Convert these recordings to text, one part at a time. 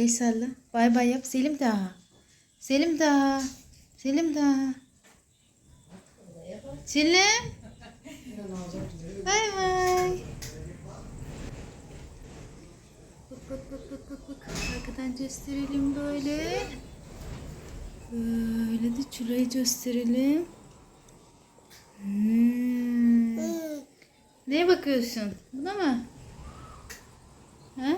El salla. Bay bay yap. Selim daha. Selim daha. Selim daha. Selim. Bay bay. Bak bak bak bak bak bak. Arkadan gösterelim böyle. Böyle de çurayı gösterelim. Hmm. Neye bakıyorsun? Buna mı? Ha?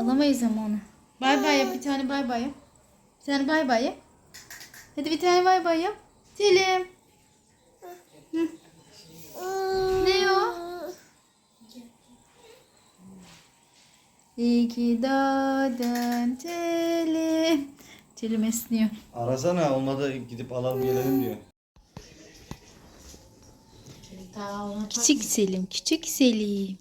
Alamayız ama onu. Bay bay yap. Bir tane bay bay yap. Bir tane bay bay yap. Hadi bir tane bay bay yap. Selim. Hı. Ne o? İyi ki doğdun Selim. Selim esniyor. Arasana olmadı gidip alalım gelelim diyor. Küçük Selim, küçük Selim.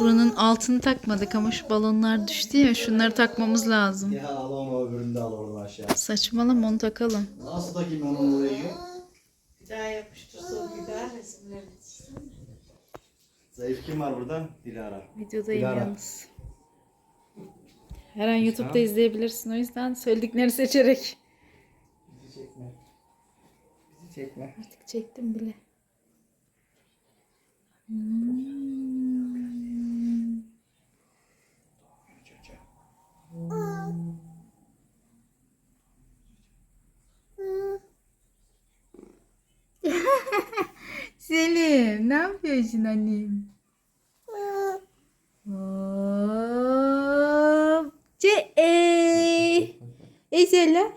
Buranın altını takmadık ama şu balonlar düştü ya şunları takmamız lazım. Ya al onu öbürünü de al oradan aşağı. Saçmalama onu takalım. Nasıl takayım onu oraya? Bir daha yapıştırsa o bir daha resimleri Zayıf kim var burada? Dilara. Videodayım Dilara. yalnız. Her an YouTube'da izleyebilirsin o yüzden söylediklerini seçerek. Bizi çekme. Bizi çekme. Artık çektim bile. Hmm. Selim ne yapıyorsun annem? Hop. Ce ey. Ey söyle.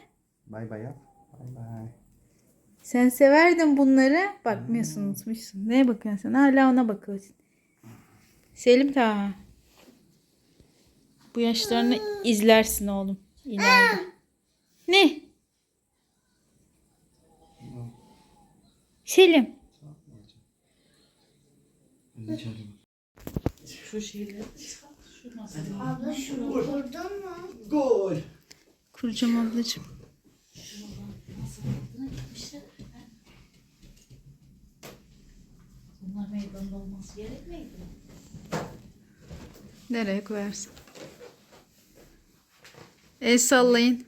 Bay bay yap. Bay bay. Sen severdin bunları. Bakmıyorsun unutmuşsun. Neye bakıyorsun sen? Hala ona bakıyorsun. Selim Taha. Bu yaşlarını izlersin oğlum. İleride. Ne? Selim. Bizi çağırıyor. Şu şeyleri şu. Abla şunu kurdun mu? Gol. Kuracağım ablacığım. Bunlar meydanda olması gerekmeydi mi? Nereye koyarsın? El sallayın.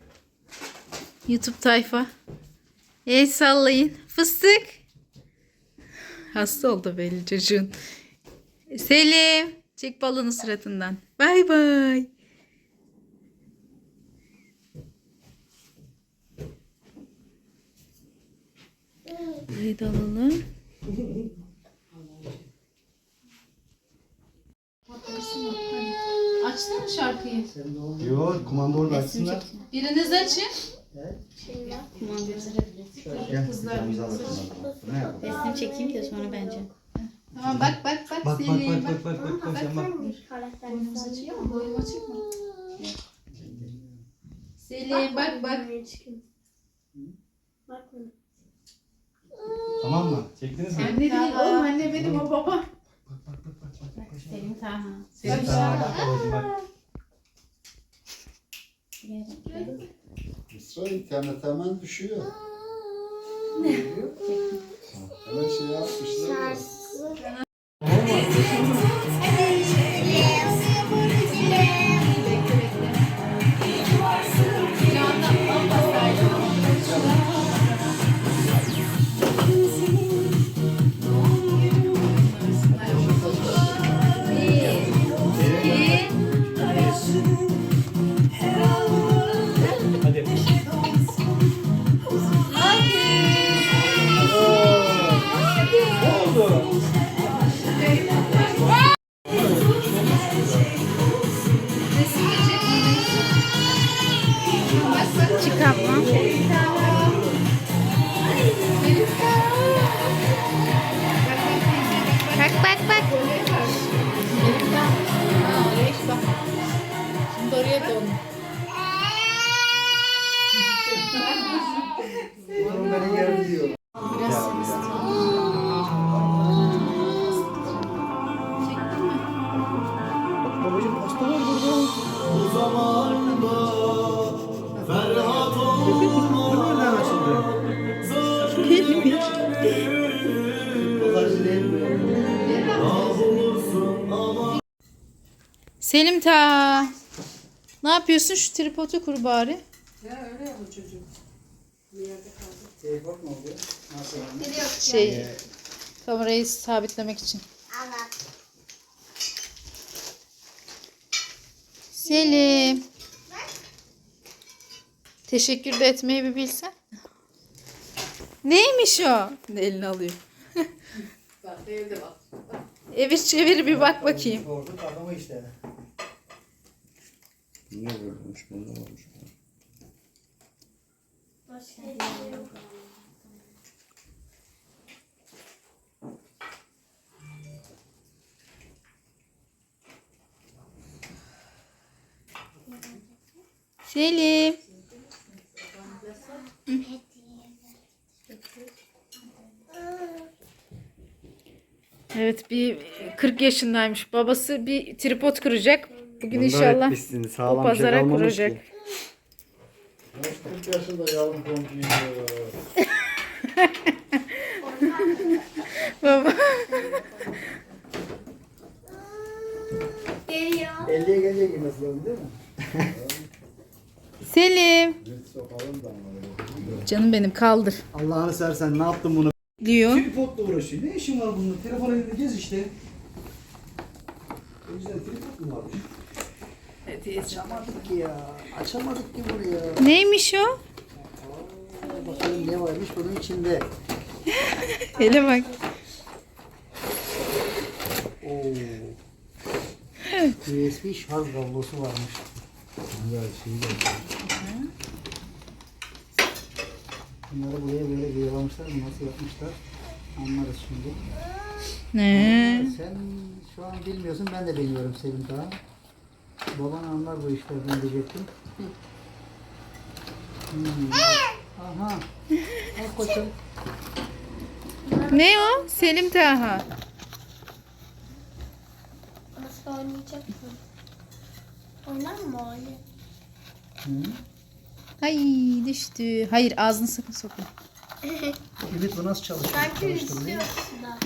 YouTube tayfa. El sallayın. Fıstık. Hasta oldu belli çocuğun. Selim. Çek balonu suratından. Bay bay. Burayı da alalım. Açtın mı şarkıyı? Yok kumanda orada açsınlar. Biriniz açın. Gel. Kızlar. Ne yapalım? Resim çekeyim de sonra bence. Tamam bak bak bak. Bak bak Selim, bak bak bak bak sen bak. Boynumuz açıyor mu? Boynum açık mı? Selim bak bak. Tamam mı? Çektiniz mi? Anne değil oğlum anne benim o baba. Selim Taha. Sen sağa bak babacığım bak. Mısra internet hemen düşüyor. hemen şey yapmışlar. 我的天！Yapıyorsun? Şu tripodu kur bari. Ya öyle ya bu çocuk. Bir yerde kaldı. Telefon mu oluyor? Nasıl yani? Şey kamerayı sabitlemek için. Allah. Selim. Teşekkür de etmeyi bir bilsen. Neymiş o? Elini alıyor. Bak evde bak. Evir çevir bir bak bakayım. Sorduk adamı işte. Niye böyle olmuş? Bunda olmuş. Başka bir şey yok. Selim. Evet bir 40 yaşındaymış. Babası bir tripod kuracak. Bugün inşallah o pazara kuracak. Yaş 40 yaşında yavrum komşuyum. Baba. Geliyor. 50'ye gelecek yemesi lazım değil mi? Selim. Bir sokalım da ama. Canım benim kaldır. Allah'ını sersen ne yaptın bunu? Diyor. Tripodla uğraşıyor. Ne işin var bunun? Telefon elinde gez işte. O yüzden tripod mu varmış? Açamadık ki ya. Açamadık ki buraya. Neymiş o? Aa, Bakalım ne varmış bunun içinde. Hele bak. Oo. USB şarj kablosu varmış. Güzel şey de. Bunları buraya böyle bağlamışlar mı? Nasıl yapmışlar? Anlarız şimdi. Ne? Sen şu an bilmiyorsun, ben de bilmiyorum Selim daha. Baban anlar bu işlerden diyecektim. Hmm. Aha. Al koçum. Ne o? Selim Taha. Nasıl oynayacaksın? Oynar mı öyle? Hı. Ay düştü. Hayır ağzını sakın sokma. Evet bu nasıl çalışıyor? Sanki Çalıştırılıyor. istiyorsun da.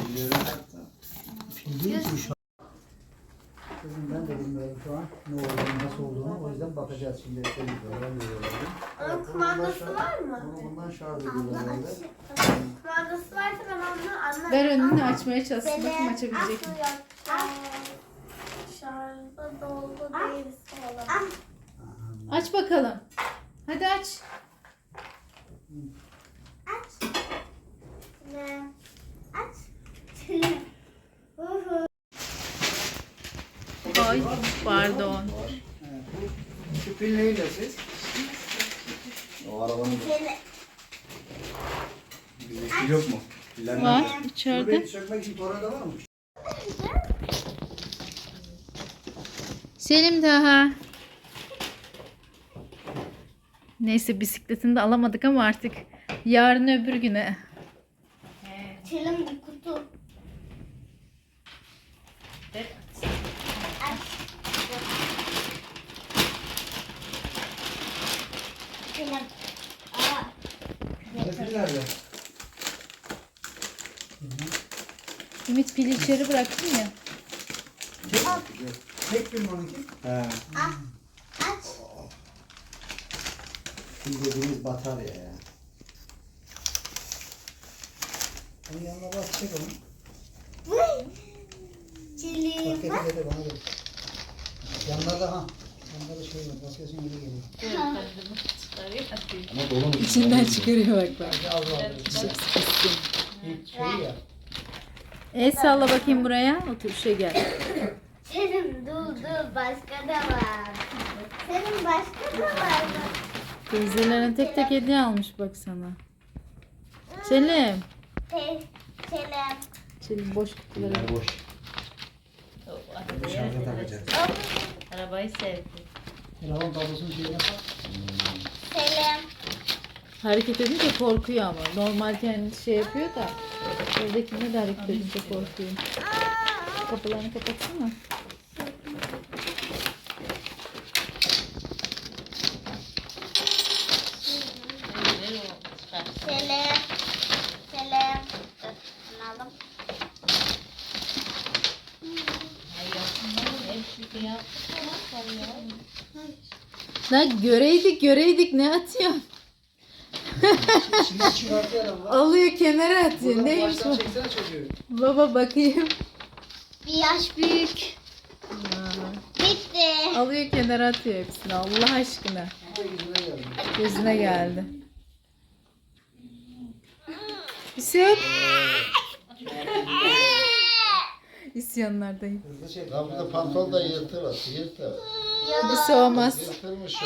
Değil ki şu an. Kızım ben de bilmiyorum şu an ne olduğunu, nasıl olduğunu. O yüzden bakacağız şimdi. Onun kumandası var mı? Bunu bundan şarj ediyorlar herhalde. Kumandası varsa ben onu anlarım. Ver önünü açmaya çalışsın. Bakayım açabilecek mi? Şarjda doldu değilse olamaz. Aç bakalım. Hadi aç. Ne? Aç. Ay pardon. Şu pil nesi? O arabanın Seni Bizde pil yok mu? Piller Var nerede? içeride. Burayı sökmek için var mı? Selim Taha. Neyse bisikletini de alamadık ama artık yarın öbür güne. Çelim bir kutu. Aç. Çelim. Aa. Ne pil nerede? Ümit pili içeri bıraktın ya. Tek pil mi onunki? He. Aç. Pil dediğimiz batarya ya. Onun yanına bak çek onu. Çelim. Bak getir getir bana getir. Yanlarda ha. Yanlarda şey var. Basıyorsun geri geliyor. ama dolu mu? İçinden çıkarıyor bak bak. Az vardır. İlk şey ya. El salla bakayım buraya. Otur şey gel. Senin dur dur başka da var. Senin başka da var. Teyzelerine tek tek hediye almış bak sana. Selim. Te Selam. Selim boş kutuları. Bunlar boş. Şarja takacağız. Arabayı sevdi. Telefon kablosunun şeyine bak. Selam. Hareket edince korkuyor ama. Normal kendi şey yapıyor da. Evdekinde de hareket edince korkuyor. Kapılarını kapatsana. Selam. Selam. Alalım. Lan göreydik göreydik ne atıyorsun? Şimdi. Alıyor kenara atıyor. Buradan Neymiş baştan bu? çeksene çocuğu. Baba bakayım. Bir yaş büyük. Bitti. Alıyor kenara atıyor hepsini Allah aşkına. Bu da yüzüne geldi. Gözüne geldi. Bir yok. İsyanlardayım. Hızlı çek. Ya bir de pantol da yırtır at, yırtır. Bir şey olmaz. Yırtılmış o.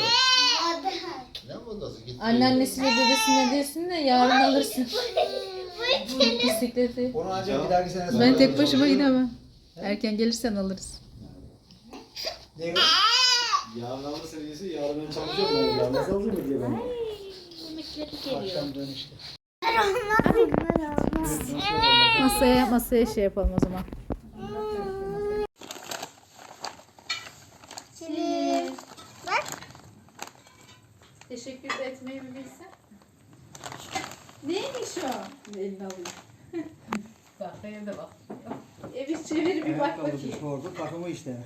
Ne modası gitti? Anneannesine dedesine diyorsun da yarın alırsın. Bisikleti. Onu ancak bir dahaki sene Ben tek başıma gidemem. Erken gelirsen alırız. Ne? Yarın alırsa iyisi yarın ben çalışıyorum. Ben yarın nasıl alacağım diye ben. Akşam dönüşte. Masaya masaya şey yapalım o zaman. Elini alayım. bak evde bak. Evi çevir bir bak bakayım. Takımı işte.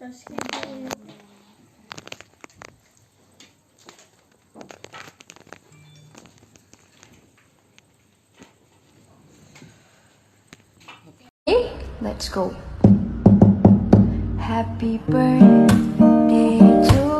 Başka bir. Let's go. Happy birthday to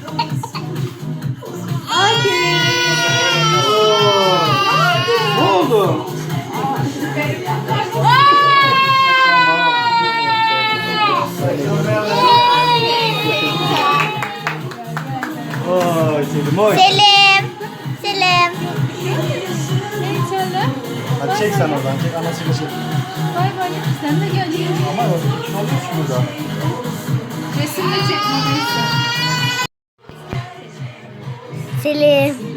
Oy Selim. Selim. Selim. Hadi çek sen oradan çek anasını çek. bay bay. Sen de gel. Ama kim oluyor şurada? Resim de çekmediyse. Selim.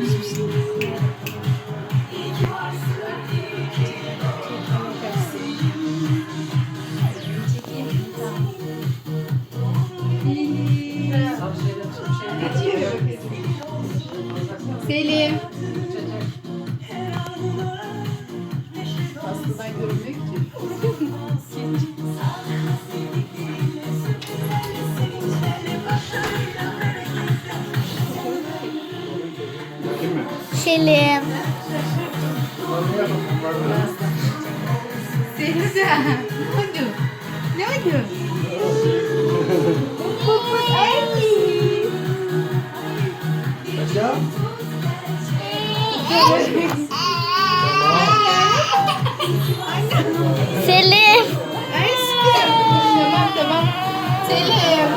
Selim. Selim de. Ne oldu? Ne oldu? Paşam. Selim. Aşkım. Tamam tamam. Selim.